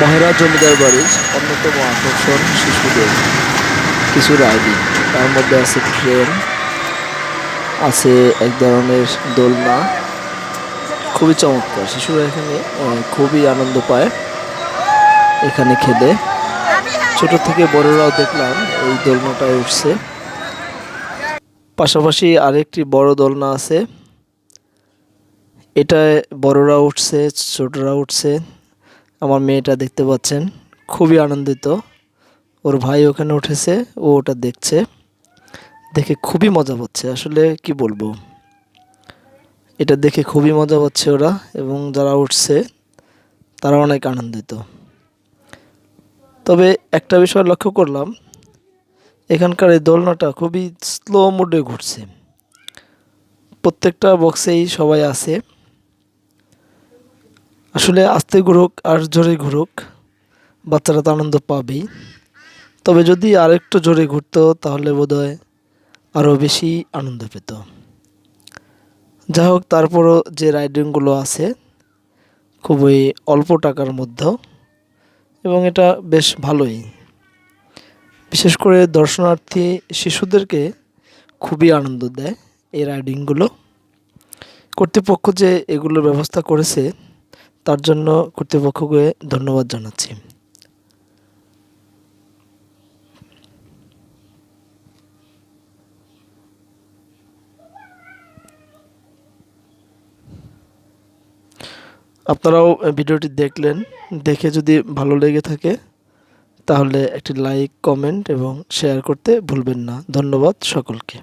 মহেরা জমিদার বাড়ির অন্যতম আকর্ষণ শিশুদের কিছু রাইডিং। তার মধ্যে আছে ট্রেন আছে এক ধরনের দোলনা। খুবই চমৎকার। শিশুরা এখানে খুবই আনন্দ পায় এখানে খেলে। ছোট থেকে বড়রাও দেখলাম এই দোলনাটায় উঠছে। পাশাপাশি আরেকটি বড় দোলনা আছে। এটায় বড়রা উঠছে ছোটরা উঠছে। আমার মেয়েটা দেখতে পাচ্ছেন, খুবই আনন্দিত। ওর ভাই ওখানে উঠেছে, ও ওটা দেখছে। দেখে খুবই মজা পাচ্ছে, আসলে কি বলব? এটা দেখে খুবই মজা পাচ্ছে ওরা এবং যারা উঠছে, তারা অনেক আনন্দিত। তবে একটা বিষয় লক্ষ্য করলাম, এখানকার এই দোলনাটা খুবই স্লো মোডে ঘুরছে। প্রত্যেকটা বক্সেই সবাই আছে। আসলে আস্তে ঘুরুক আর জোরে ঘুরুক, বাচ্চারা তো আনন্দ পাবেই। তবে যদি আরেকটু জোরে ঘুরতো, তাহলে বোধহয় আরও বেশি আনন্দ পেত। যাই হোক তারপরও যে রাইডিংগুলো আছে, খুবই অল্প টাকার মধ্যে এবং এটা বেশ ভালোই। বিশেষ করে দর্শনার্থী শিশুদেরকে খুবই আনন্দ দেয় এই রাইডিংগুলো। কর্তৃপক্ষ যে এগুলোর ব্যবস্থা করেছে তার জন্য কর্তৃপক্ষকে ধন্যবাদ জানাচ্ছি। আপনারাও ভিডিওটি দেখলেন, দেখে যদি ভালো লেগে থাকে, তাহলে একটি লাইক, কমেন্ট এবং শেয়ার করতে ভুলবেন না। ধন্যবাদ সকলকে।